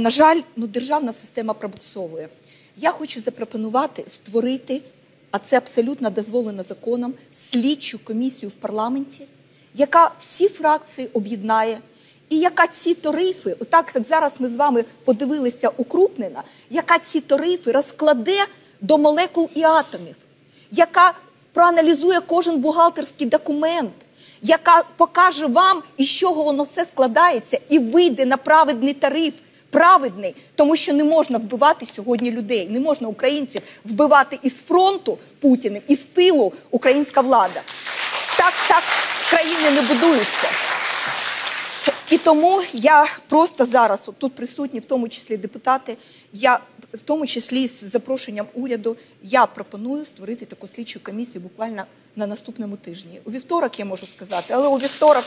На жаль, ну, державна система пробуксовує. Я хочу запропонувати створити, а це абсолютно дозволено законом, слідчу комісію в парламенті, яка всі фракції об'єднає, і яка ці тарифи, отак як зараз ми з вами подивилися укрупнена, яка ці тарифи розкладе до молекул і атомів, яка проаналізує кожен бухгалтерський документ, яка покаже вам, із чого воно все складається, і вийде на праведний тариф. Праведний, тому що не можна вбивати сьогодні людей, не можна українців вбивати із фронту Путіним, із тилу українська влада. Так, так країни не будуються. І тому я просто зараз, от тут присутні, в тому числі депутати, я в тому числі з запрошенням уряду, я пропоную створити таку слідчу комісію буквально на наступному тижні. У вівторок я можу сказати, але у вівторок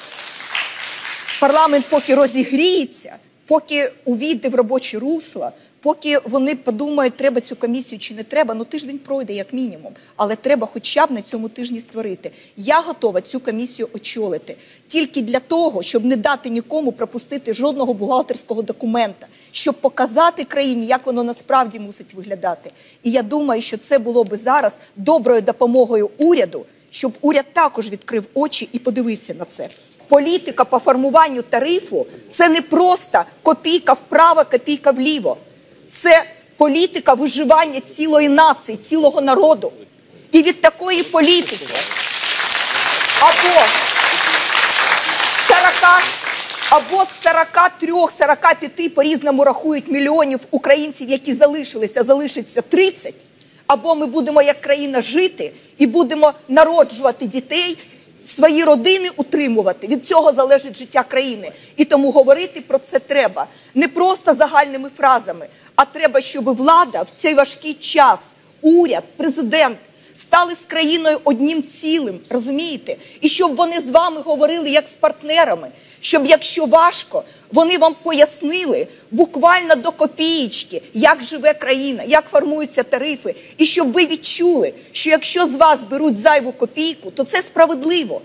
парламент поки розігріється, поки увійде в робоче русло, поки вони подумають, треба цю комісію чи не треба, ну тиждень пройде як мінімум, але треба хоча б на цьому тижні створити. Я готова цю комісію очолити тільки для того, щоб не дати нікому пропустити жодного бухгалтерського документа, щоб показати країні, як воно насправді мусить виглядати. І я думаю, що це було би зараз доброю допомогою уряду, щоб уряд також відкрив очі і подивився на це. Політика по формуванню тарифу це не просто копійка вправо, копійка вліво. Це політика виживання цілої нації, цілого народу. І від такої політики або 40, або з 43-45 по-різному рахують мільйонів українців, які залишилися, залишиться 30, або ми будемо як країна жити і будемо народжувати дітей, свої родини утримувати. Від цього залежить життя країни. І тому говорити про це треба не просто загальними фразами, а треба, щоб влада в цей важкий час, уряд, президент стали з країною одним цілим, розумієте? І щоб вони з вами говорили як з партнерами, щоб якщо важко, вони вам пояснили буквально до копієчки, як живе країна, як формуються тарифи, і щоб ви відчули, що якщо з вас беруть зайву копійку, то це справедливо.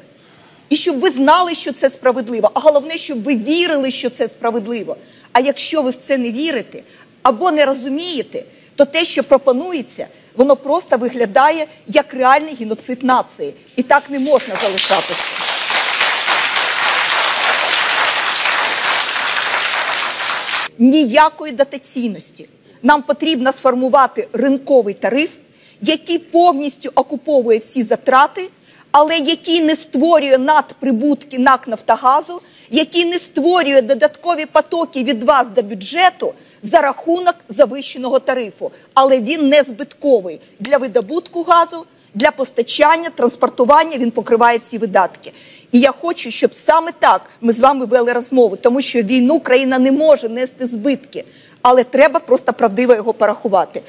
І щоб ви знали, що це справедливо, а головне, щоб ви вірили, що це справедливо. А якщо ви в це не вірите або не розумієте, то те, що пропонується, воно просто виглядає як реальний геноцид нації. І так не можна залишатися. Ніякої дотаційності. Нам потрібно сформувати ринковий тариф, який повністю окуповує всі затрати, але який не створює надприбутки НАК Нафтогазу, який не створює додаткові потоки від вас до бюджету за рахунок завищеного тарифу. Але він не збитковий для видобутку газу, для постачання, транспортування. Він покриває всі видатки. І я хочу, щоб саме так ми з вами вели розмову, тому що війну країна не може нести збитки, але треба просто правдиво його порахувати.